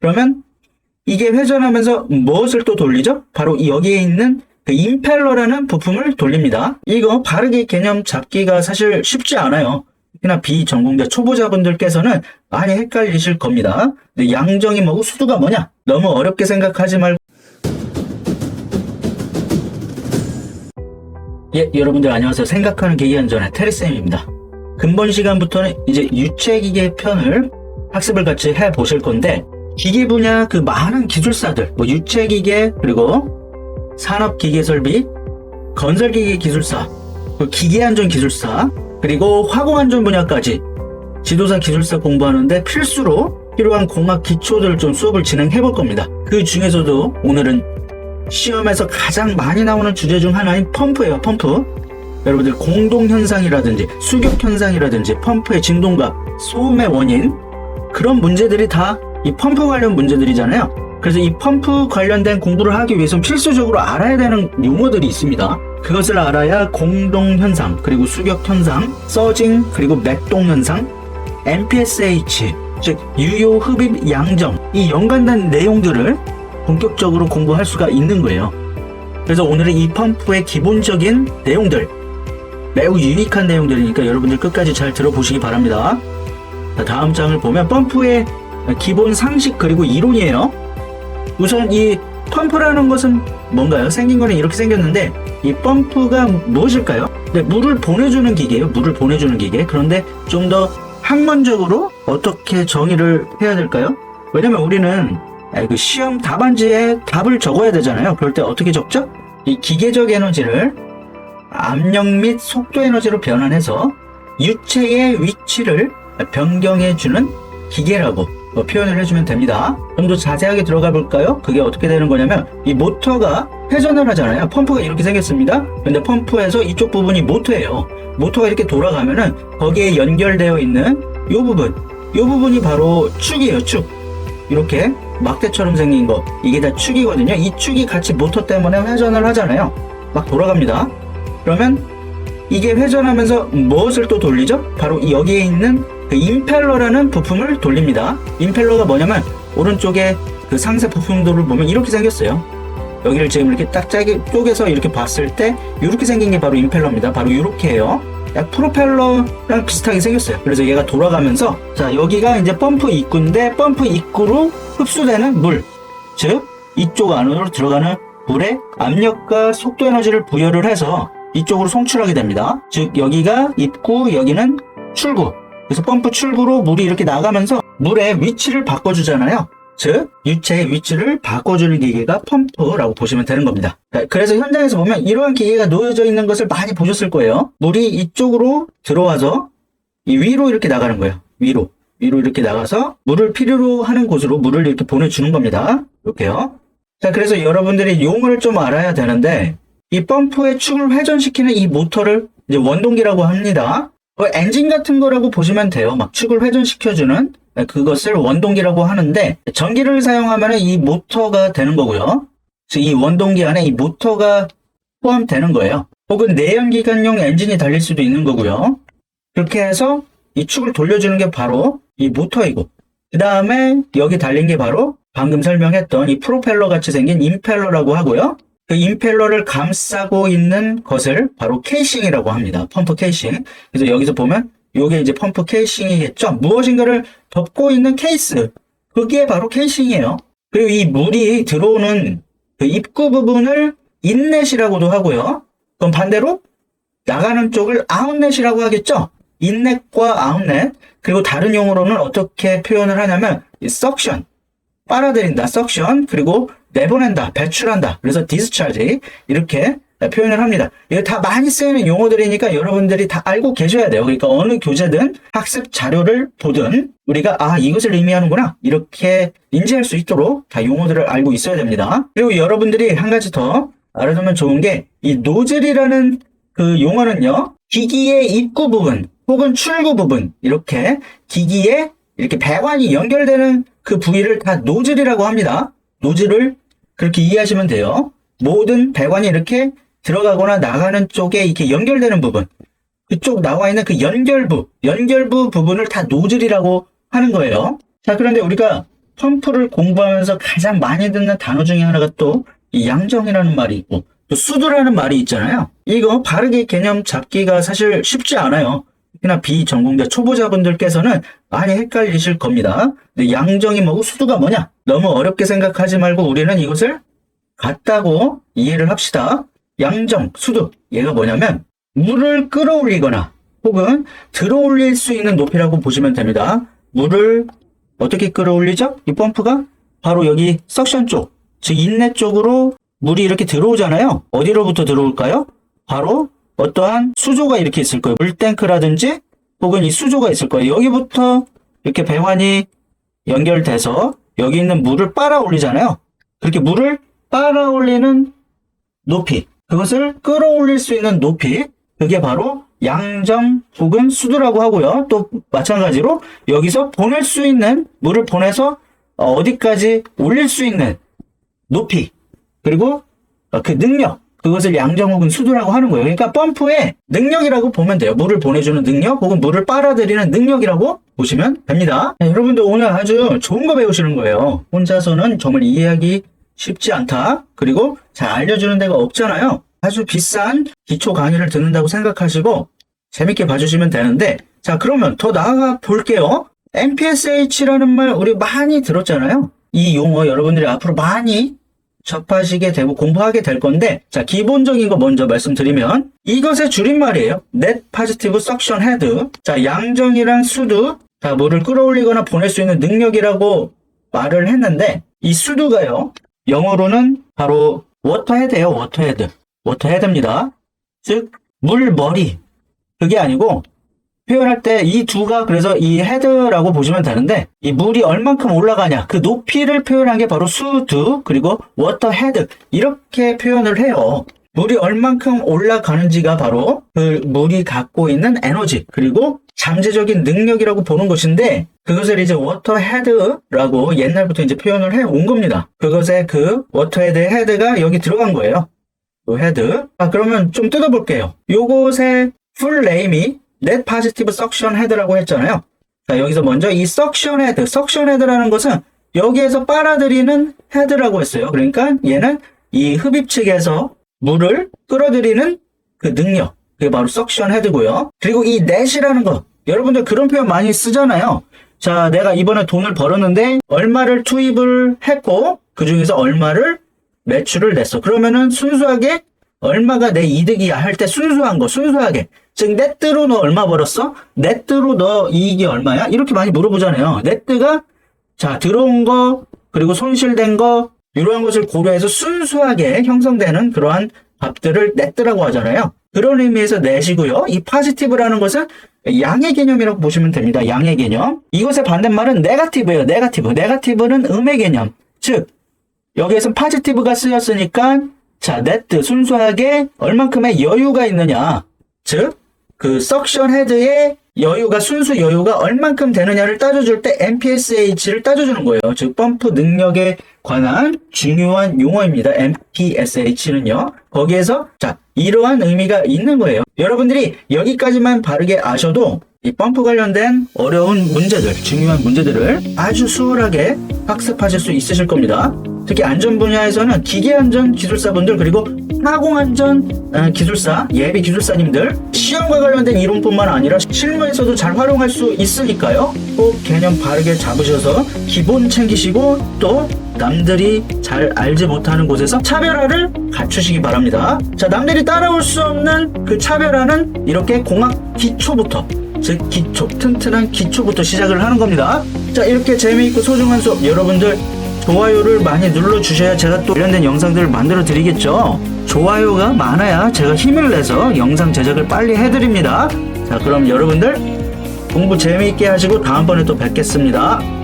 그러면 이게 회전하면서 무엇을 또 돌리죠? 바로 이 여기에 있는 그 임펠러라는 부품을 돌립니다. 이거 바르게 개념 잡기가 사실 쉽지 않아요. 특히나 비전공자 초보자분들께서는 많이 헷갈리실 겁니다. 근데 양정이 뭐고 수두가 뭐냐? 너무 어렵게 생각하지 말고 예, 여러분들 안녕하세요. 생각하는 기기안전의 테리쌤입니다. 근본 시간부터는 이제 유체기계 편을 학습을 같이 해 보실 건데 기계 분야 그 많은 기술사들, 뭐 유체기계 그리고 산업기계 설비, 건설기계 기술사, 그 기계안전 기술사, 그리고 화공안전 분야까지 지도사 기술사 공부하는데 필수로 필요한 공학 기초들을 좀 수업을 진행해 볼 겁니다. 그 중에서도 오늘은 시험에서 가장 많이 나오는 주제 중 하나인 펌프예요, 펌프. 여러분들 공동현상이라든지 수격현상이라든지 펌프의 진동과 소음의 원인 그런 문제들이 다 이 펌프 관련 문제들이잖아요. 그래서 이 펌프 관련된 공부를 하기 위해서는 필수적으로 알아야 되는 용어들이 있습니다. 그것을 알아야 공동 현상, 그리고 수격 현상, 서징, 그리고 맥동 현상, MPSH, 즉 유효 흡입 양정 이 연관된 내용들을 본격적으로 공부할 수가 있는 거예요. 그래서 오늘은 이 펌프의 기본적인 내용들 매우 유익한 내용들이니까 여러분들 끝까지 잘 들어보시기 바랍니다. 자, 다음 장을 보면 펌프의 기본 상식 그리고 이론이에요. 우선 이 펌프라는 것은 뭔가요? 생긴 거는 이렇게 생겼는데 이 펌프가 무엇일까요? 네, 물을 보내주는 기계예요. 물을 보내주는 기계. 그런데 좀 더 학문적으로 어떻게 정의를 해야 될까요? 왜냐면 우리는 아, 그 시험 답안지에 답을 적어야 되잖아요. 그럴 때 어떻게 적죠? 이 기계적 에너지를 압력 및 속도 에너지로 변환해서 유체의 위치를 변경해주는 기계라고 어, 표현을 해주면 됩니다. 좀 더 자세하게 들어가 볼까요? 그게 어떻게 되는 거냐면 이 모터가 회전을 하잖아요. 펌프가 이렇게 생겼습니다. 근데 펌프에서 이쪽 부분이 모터예요. 모터가 이렇게 돌아가면은 거기에 연결되어 있는 이 부분, 이 부분이 바로 축이에요. 축. 이렇게 막대처럼 생긴 거 이게 다 축이거든요. 이 축이 같이 모터 때문에 회전을 하잖아요. 막 돌아갑니다. 그러면 이게 회전하면서 무엇을 또 돌리죠? 바로 이 여기에 있는 그 임펠러라는 부품을 돌립니다. 임펠러가 뭐냐면 오른쪽에 그 상세 부품들을 보면 이렇게 생겼어요. 여기를 지금 이렇게 딱 짜게 쪼개서 이렇게 봤을 때 이렇게 생긴 게 바로 임펠러입니다. 바로 이렇게 해요. 약 프로펠러랑 비슷하게 생겼어요. 그래서 얘가 돌아가면서 자 여기가 이제 펌프 입구인데 펌프 입구로 흡수되는 물, 즉 이쪽 안으로 들어가는 물의 압력과 속도 에너지를 부여를 해서 이쪽으로 송출하게 됩니다. 즉 여기가 입구, 여기는 출구. 그래서 펌프 출구로 물이 이렇게 나가면서 물의 위치를 바꿔주잖아요. 즉 유체의 위치를 바꿔주는 기계가 펌프라고 보시면 되는 겁니다. 자, 그래서 현장에서 보면 이러한 기계가 놓여져 있는 것을 많이 보셨을 거예요. 물이 이쪽으로 들어와서 이 위로 이렇게 나가는 거예요. 위로. 위로 이렇게 나가서 물을 필요로 하는 곳으로 물을 이렇게 보내주는 겁니다. 이렇게요. 자, 그래서 여러분들이 용어를 좀 알아야 되는데 이 펌프의 축을 회전시키는 이 모터를 이제 원동기라고 합니다. 어, 엔진 같은 거라고 보시면 돼요. 막 축을 회전시켜주는 그것을 원동기라고 하는데 전기를 사용하면 이 모터가 되는 거고요. 이 원동기 안에 이 모터가 포함되는 거예요. 혹은 내연기관용 엔진이 달릴 수도 있는 거고요. 그렇게 해서 이 축을 돌려주는 게 바로 이 모터이고 그 다음에 여기 달린 게 바로 방금 설명했던 이 프로펠러 같이 생긴 임펠러라고 하고요. 그 임펠러를 감싸고 있는 것을 바로 케이싱이라고 합니다. 펌프 케이싱. 그래서 여기서 보면 이게 이제 펌프 케이싱이겠죠. 무엇인가를 덮고 있는 케이스. 그게 바로 케이싱이에요. 그리고 이 물이 들어오는 그 입구 부분을 인렛이라고도 하고요. 그럼 반대로 나가는 쪽을 아웃렛이라고 하겠죠. 인렛과 아웃렛. 그리고 다른 용어로는 어떻게 표현을 하냐면 이 석션. 빨아들인다, 석션. 그리고 내보낸다, 배출한다. 그래서 디스차지 이렇게 표현을 합니다. 이거 다 많이 쓰이는 용어들이니까 여러분들이 다 알고 계셔야 돼요. 그러니까 어느 교재든 학습 자료를 보든 우리가 아 이것을 의미하는구나 이렇게 인지할 수 있도록 다 용어들을 알고 있어야 됩니다. 그리고 여러분들이 한 가지 더 알아두면 좋은 게 이 노즐이라는 그 용어는요 기기의 입구 부분 혹은 출구 부분 이렇게 기기에 이렇게 배관이 연결되는 그 부위를 다 노즐이라고 합니다. 노즐을 그렇게 이해하시면 돼요. 모든 배관이 이렇게 들어가거나 나가는 쪽에 이렇게 연결되는 부분, 그쪽 나와 있는 그 연결부, 연결부 부분을 다 노즐이라고 하는 거예요. 자, 그런데 우리가 펌프를 공부하면서 가장 많이 듣는 단어 중에 하나가 또이 양정이라는 말이 있고 또 수두라는 말이 있잖아요. 이거 바르게 개념 잡기가 사실 쉽지 않아요. 특히나 비전공자 초보자분들께서는 많이 헷갈리실 겁니다. 양정이 뭐고 수두가 뭐냐? 너무 어렵게 생각하지 말고 우리는 이것을 같다고 이해를 합시다. 양정, 수두. 얘가 뭐냐면 물을 끌어올리거나 혹은 들어올릴 수 있는 높이라고 보시면 됩니다. 물을 어떻게 끌어올리죠? 이 펌프가 바로 여기 석션 쪽, 즉 인let 쪽으로 물이 이렇게 들어오잖아요. 어디로부터 들어올까요? 바로 어떠한 수조가 이렇게 있을 거예요. 물탱크라든지 혹은 이 수조가 있을 거예요. 여기부터 이렇게 배관이 연결돼서 여기 있는 물을 빨아 올리잖아요. 그렇게 물을 빨아 올리는 높이, 그것을 끌어올릴 수 있는 높이, 그게 바로 양정 혹은 수두라고 하고요. 또 마찬가지로 여기서 보낼 수 있는 물을 보내서 어, 어디까지 올릴 수 있는 높이 그리고 어, 그 능력 그것을 양정 혹은 수두라고 하는 거예요. 그러니까 펌프의 능력이라고 보면 돼요. 물을 보내주는 능력 혹은 물을 빨아들이는 능력이라고 보시면 됩니다. 네, 여러분들 오늘 아주 좋은 거 배우시는 거예요. 혼자서는 정말 이해하기 쉽지 않다. 그리고 잘 알려주는 데가 없잖아요. 아주 비싼 기초 강의를 듣는다고 생각하시고 재밌게 봐주시면 되는데 자 그러면 더 나아가 볼게요. MPSH라는 말 우리 많이 들었잖아요. 이 용어 여러분들이 앞으로 많이 접하시게 되고 공부하게 될 건데 자 기본적인 거 먼저 말씀드리면 이것의 줄임말이에요. Net Positive Suction Head. 자 양정이랑 수두 자 물을 끌어올리거나 보낼 수 있는 능력이라고 말을 했는데 이 수두가요 영어로는 바로 워터헤드예요 워터헤드 워터헤드입니다. 즉 물머리. 그게 아니고 표현할 때 이 두가 그래서 이 헤드라고 보시면 되는데 이 물이 얼만큼 올라가냐 그 높이를 표현한 게 바로 수두 그리고 워터 헤드 이렇게 표현을 해요. 물이 얼만큼 올라가는지가 바로 그 물이 갖고 있는 에너지 그리고 잠재적인 능력이라고 보는 것인데 그것을 이제 워터 헤드라고 옛날부터 이제 표현을 해 온 겁니다. 그것의 그 워터 헤드 헤드가 여기 들어간 거예요. 그 헤드. 아 그러면 좀 뜯어볼게요. 요것의 풀 네임이 net positive suction head라고 했잖아요. 자, 여기서 먼저 이 suction head, suction head라는 것은 여기에서 빨아들이는 헤드라고 했어요. 그러니까 얘는 이 흡입 측에서 물을 끌어들이는 그 능력. 그게 바로 suction head고요. 그리고 이 net이라는 거. 여러분들 그런 표현 많이 쓰잖아요. 자, 내가 이번에 돈을 벌었는데 얼마를 투입을 했고 그 중에서 얼마를 매출을 냈어. 그러면은 순수하게 얼마가 내 이득이야 할 때 순수한 거, 순수하게. 즉, 네트로 너 얼마 벌었어? 네트로 너 이익이 얼마야? 이렇게 많이 물어보잖아요. 네트가, 자, 들어온 거, 그리고 손실된 거, 이러한 것을 고려해서 순수하게 형성되는 그러한 값들을 네트라고 하잖아요. 그런 의미에서 내시고요. 이 파지티브라는 것은 양의 개념이라고 보시면 됩니다. 양의 개념. 이것의 반대말은 네가티브예요. 네가티브. 네가티브는 음의 개념. 즉, 여기에서 파지티브가 쓰였으니까 자, 네트 순수하게 얼만큼의 여유가 있느냐. 즉, 그 석션 헤드의 여유가 순수 여유가 얼만큼 되느냐를 따져줄 때 MPSH를 따져주는 거예요. 즉 펌프 능력에 관한 중요한 용어입니다. MPSH는요. 거기에서 자 이러한 의미가 있는 거예요. 여러분들이 여기까지만 바르게 아셔도 이 펌프 관련된 어려운 문제들, 중요한 문제들을 아주 수월하게 학습하실 수 있으실 겁니다. 특히 안전 분야에서는 기계 안전 기술사분들 그리고 하공 안전 어, 기술사, 예비 기술사님들 시험과 관련된 이론뿐만 아니라 실무에서도 잘 활용할 수 있으니까요. 꼭 개념 바르게 잡으셔서 기본 챙기시고 또 남들이 잘 알지 못하는 곳에서 차별화를 갖추시기 바랍니다. 자, 남들이 따라올 수 없는 그 차별화는 이렇게 공학 기초부터 즉 기초, 튼튼한 기초부터 시작을 하는 겁니다. 자, 이렇게 재미있고 소중한 수업 여러분들 좋아요를 많이 눌러주셔야 제가 또 관련된 영상들을 만들어 드리겠죠. 좋아요가 많아야 제가 힘을 내서 영상 제작을 빨리 해드립니다. 자, 그럼 여러분들 공부 재미있게 하시고 다음번에 또 뵙겠습니다.